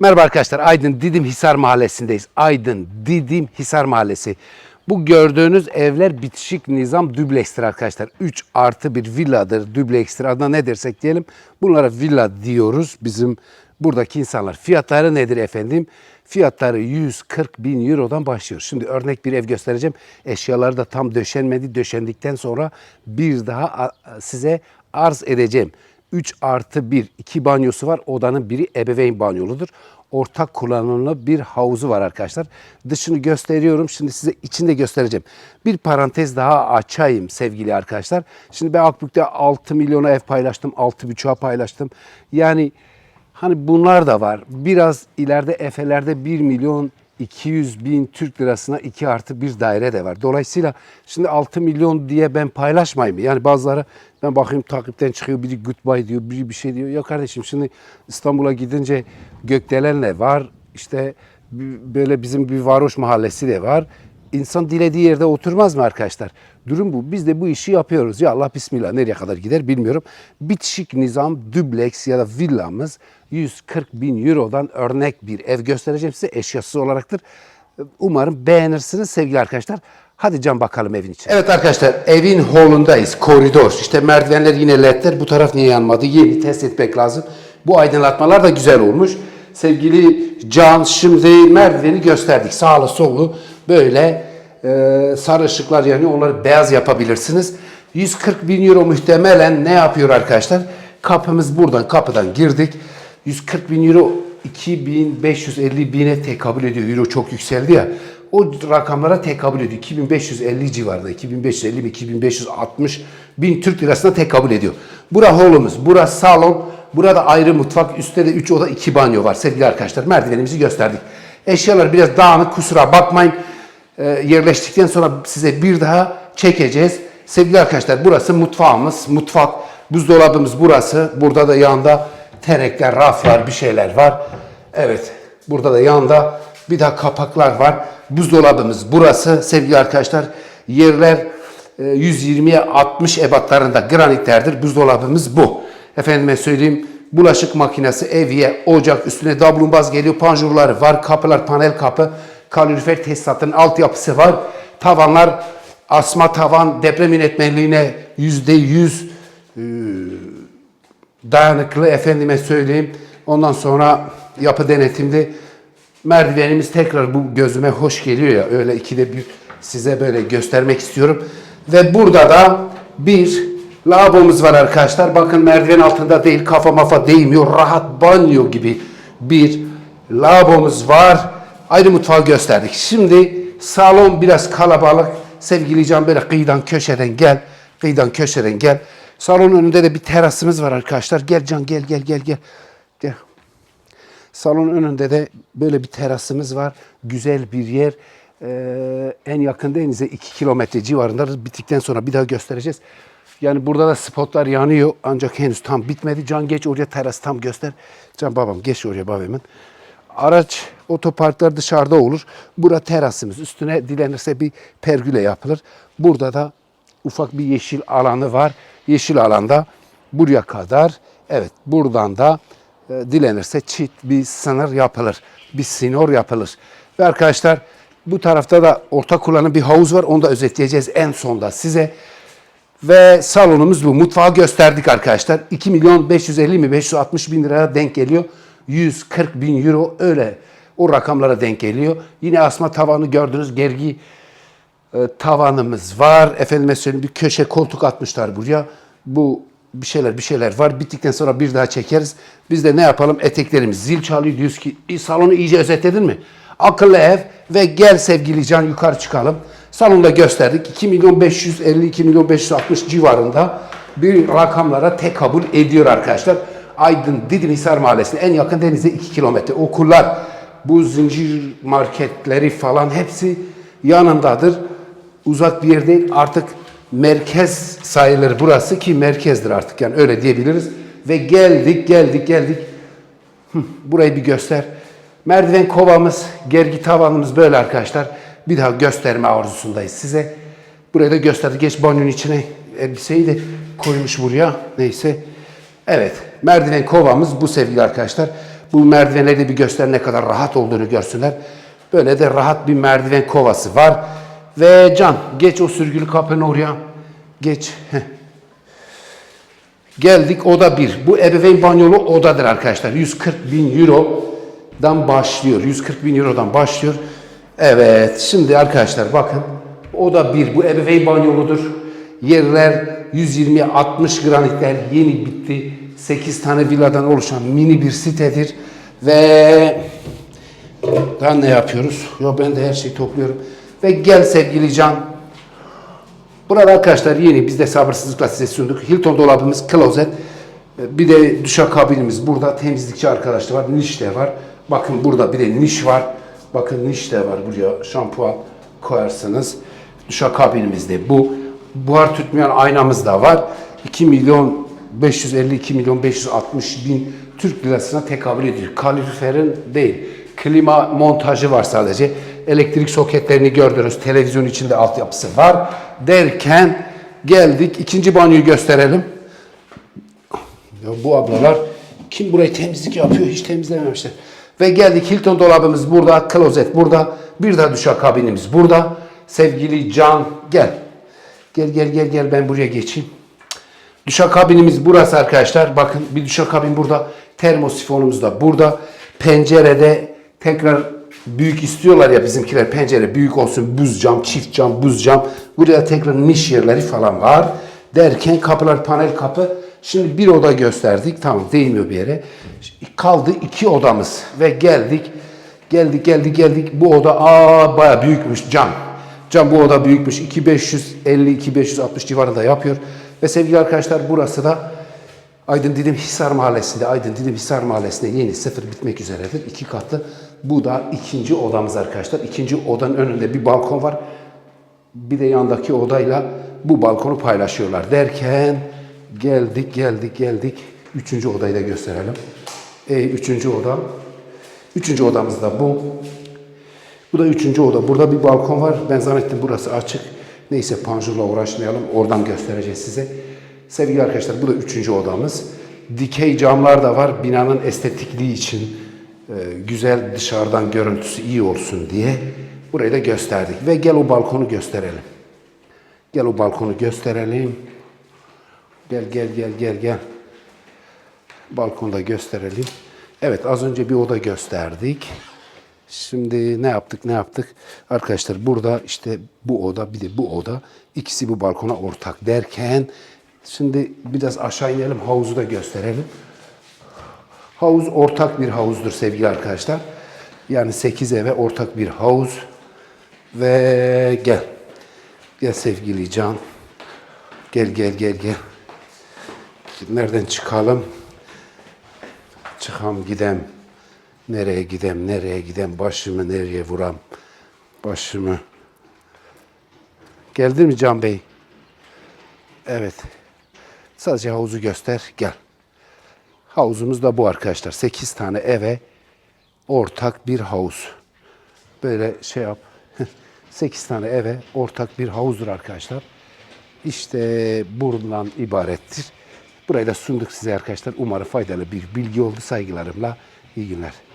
Merhaba arkadaşlar. Aydın Didim Hisar Mahallesi'ndeyiz. Aydın Didim Hisar Mahallesi. Bu gördüğünüz evler bitişik nizam düblekstir arkadaşlar. 3 artı bir villadır, düblekstir. Adına ne dersek diyelim. Bunlara villa diyoruz bizim buradaki insanlar. Fiyatları nedir efendim? Fiyatları 140 bin eurodan başlıyor. Şimdi örnek bir ev göstereceğim. Eşyaları da tam döşenmedi. Döşendikten sonra bir daha size arz edeceğim. 3 artı 1, 2 banyosu var. Odanın biri ebeveyn banyoludur. Ortak kullanımlı bir havuzu var arkadaşlar. Dışını gösteriyorum. Şimdi size içini de göstereceğim. Bir parantez daha açayım sevgili arkadaşlar. Şimdi ben Akbük'te 6 milyona ev paylaştım. 6,5'a paylaştım. Yani hani bunlar da var. Biraz ileride Efe'lerde 1 milyon 200 bin Türk lirasına 2 artı bir daire de var. Dolayısıyla şimdi 6 milyon diye ben paylaşmayayım. Yani bazıları ben bakayım takipten çıkıyor biri goodbye diyor, biri bir şey diyor. Ya kardeşim şimdi İstanbul'a gidince Gökdelen'le var. İşte böyle bizim bir varoş mahallesi de var. İnsan dilediği yerde oturmaz mı arkadaşlar? Durum bu. Biz de bu işi yapıyoruz. Ya Allah bismillah nereye kadar gider bilmiyorum. Bitişik nizam dubleks ya da villamız 140 bin eurodan örnek bir ev göstereceğim size eşyasız olaraktır. Umarım beğenirsiniz sevgili arkadaşlar. Hadi can bakalım evin içine. Evet arkadaşlar evin holundayız. Koridor. İşte merdivenler yine ledler. Bu taraf niye yanmadı? Yeni test etmek lazım. Bu aydınlatmalar da güzel olmuş. Sevgili Can şimdi merdiveni gösterdik. Sağlı sollu böyle e, sarı ışıklar yani onları beyaz yapabilirsiniz. 140 bin euro muhtemelen ne yapıyor arkadaşlar? Kapımız buradan kapıdan girdik. 140 bin euro 2550 bine tekabül ediyor. Euro çok yükseldi ya. O rakamlara tekabül ediyor. 2550 civarında. 2550 mi 2560 bin Türk lirasına tekabül ediyor. Bura holumuz, bura salon, burada ayrı mutfak, üstte de 3 oda 2 banyo var sevgili arkadaşlar. Merdivenimizi gösterdik. Eşyalar biraz dağınık kusura bakmayın. Ee, yerleştikten sonra size bir daha çekeceğiz. Sevgili arkadaşlar burası mutfağımız. Mutfak, buzdolabımız burası. Burada da yanında terekler, raflar, bir şeyler var. Evet, burada da yanında bir daha kapaklar var. Buzdolabımız burası sevgili arkadaşlar. Yerler e, 120'ye 60 ebatlarında granitlerdir. Buzdolabımız bu. Efendime söyleyeyim bulaşık makinesi, evye, ocak üstüne dablumbaz geliyor. Panjurları var, kapılar panel kapı, kalorifer tesisatının altyapısı var. Tavanlar asma tavan deprem yönetmenliğine yüzde yüz dayanıklı efendime söyleyeyim. Ondan sonra yapı denetimli merdivenimiz tekrar bu gözüme hoş geliyor ya öyle ikide bir size böyle göstermek istiyorum. Ve burada da bir lavabomuz var arkadaşlar. Bakın merdiven altında değil kafa mafa değmiyor. Rahat banyo gibi bir lavabomuz var. Ayrı mutfağı gösterdik. Şimdi salon biraz kalabalık. Sevgili Can böyle kıyıdan köşeden gel. Kıyıdan köşeden gel. Salonun önünde de bir terasımız var arkadaşlar. Gel Can gel gel gel gel. Gel. Salonun önünde de böyle bir terasımız var. Güzel bir yer. Ee, en yakın denize 2 kilometre civarında. Bittikten sonra bir daha göstereceğiz. Yani burada da spotlar yanıyor ancak henüz tam bitmedi. Can geç oraya teras tam göster. Can babam geç oraya babamın. Araç otoparklar dışarıda olur. Bura terasımız. Üstüne dilenirse bir pergüle yapılır. Burada da ufak bir yeşil alanı var. Yeşil alanda buraya kadar evet buradan da e, dilenirse çit bir sınır yapılır. Bir sinor yapılır. Ve arkadaşlar bu tarafta da ortak kullanım bir havuz var. Onu da özetleyeceğiz en sonda size. Ve salonumuz bu. Mutfağı gösterdik arkadaşlar. 2 milyon 550 mi 560 bin liraya denk geliyor. 140 bin euro öyle o rakamlara denk geliyor. Yine asma tavanı gördünüz. Gergi e, tavanımız var. Efendime söyleyeyim bir köşe koltuk atmışlar buraya. Bu bir şeyler bir şeyler var. Bittikten sonra bir daha çekeriz. Biz de ne yapalım? Eteklerimiz zil çalıyor. Diyoruz ki "İyi, salonu iyice özetledin mi? Akıllı ev ve gel sevgili Can yukarı çıkalım. Salonda gösterdik. 2 milyon 550 2 milyon 560 civarında bir rakamlara tekabül ediyor arkadaşlar. Aydın Didim Hisar Mahallesi'ne en yakın denize 2 kilometre. Okullar, bu zincir marketleri falan hepsi yanındadır uzak bir yer değil. Artık merkez sayılır burası ki merkezdir artık yani öyle diyebiliriz. Ve geldik geldik geldik. Burayı bir göster. Merdiven kovamız, gergi tavanımız böyle arkadaşlar. Bir daha gösterme arzusundayız size. Burayı da gösterdik. Geç banyonun içine elbiseyi de koymuş buraya. Neyse. Evet. Merdiven kovamız bu sevgili arkadaşlar. Bu merdivenleri de bir göster ne kadar rahat olduğunu görsünler. Böyle de rahat bir merdiven kovası var. Ve Can geç o sürgülü kapının oraya. Geç. Geldik oda 1. Bu ebeveyn banyolu odadır arkadaşlar. 140 bin eurodan başlıyor. 140 bin eurodan başlıyor. Evet şimdi arkadaşlar bakın. Oda 1 bu ebeveyn banyoludur. Yerler 120-60 granitler yeni bitti. 8 tane villadan oluşan mini bir sitedir. Ve daha ne yapıyoruz? Yo ben de her şeyi topluyorum. Ve gel sevgili Can. Burada arkadaşlar yeni biz de sabırsızlıkla size sunduk. Hilton dolabımız, klozet. Bir de duşakabinimiz burada. Temizlikçi arkadaşlar var. Niş de var. Bakın burada bir de niş var. Bakın niş de var buraya. Şampuan koyarsınız. Duşakabinimiz de bu. Buhar tutmayan aynamız da var. 2 milyon 552 milyon 560 bin Türk lirasına tekabül ediyor. Kaloriferin değil. Klima montajı var sadece. Elektrik soketlerini gördünüz. Televizyon içinde altyapısı var. Derken geldik. ikinci banyoyu gösterelim. Ya bu ablalar kim burayı temizlik yapıyor hiç temizlememişler. Ve geldik Hilton dolabımız burada, klozet burada, bir de duşakabinimiz burada. Sevgili Can gel. Gel gel gel gel ben buraya geçeyim. Duşakabinimiz burası arkadaşlar. Bakın bir duşakabin burada. Termosifonumuz da burada. Pencerede tekrar büyük istiyorlar ya bizimkiler pencere büyük olsun buz cam, çift cam, buz cam. Buraya tekrar niş yerleri falan var. Derken kapılar panel kapı. Şimdi bir oda gösterdik. Tamam değmiyor bir yere. Kaldı iki odamız ve geldik. Geldik geldik geldik. Bu oda aa baya büyükmüş cam. Cam bu oda büyükmüş. 2550-2560 civarında yapıyor. Ve sevgili arkadaşlar burası da Aydın Didim Hisar Mahallesi'nde, Aydın Didim Hisar Mahallesi'nde yeni sıfır bitmek üzeredir. İki katlı. Bu da ikinci odamız arkadaşlar. İkinci odanın önünde bir balkon var. Bir de yandaki odayla bu balkonu paylaşıyorlar. Derken geldik, geldik, geldik. Üçüncü odayı da gösterelim. E, üçüncü oda. Üçüncü odamız da bu. Bu da üçüncü oda. Burada bir balkon var. Ben zannettim burası açık. Neyse panjurla uğraşmayalım. Oradan göstereceğiz size. Sevgili arkadaşlar bu da üçüncü odamız. Dikey camlar da var. Binanın estetikliği için e, güzel dışarıdan görüntüsü iyi olsun diye burayı da gösterdik. Ve gel o balkonu gösterelim. Gel o balkonu gösterelim. Gel gel gel gel gel. Balkonda gösterelim. Evet az önce bir oda gösterdik. Şimdi ne yaptık ne yaptık? Arkadaşlar burada işte bu oda bir de bu oda ikisi bu balkona ortak derken şimdi biraz aşağı inelim havuzu da gösterelim. Havuz ortak bir havuzdur sevgili arkadaşlar. Yani 8 eve ortak bir havuz. Ve gel. Gel sevgili Can. Gel gel gel gel. Nereden çıkalım? Çıkam gidem. Nereye gidem, nereye gidem, başımı nereye vuram, başımı. Geldin mi Can Bey? Evet. Sadece havuzu göster, gel. Havuzumuz da bu arkadaşlar. 8 tane eve ortak bir havuz. Böyle şey yap. 8 tane eve ortak bir havuzdur arkadaşlar. İşte bundan ibarettir. Burayı da sunduk size arkadaşlar. Umarım faydalı bir bilgi oldu. Saygılarımla iyi günler.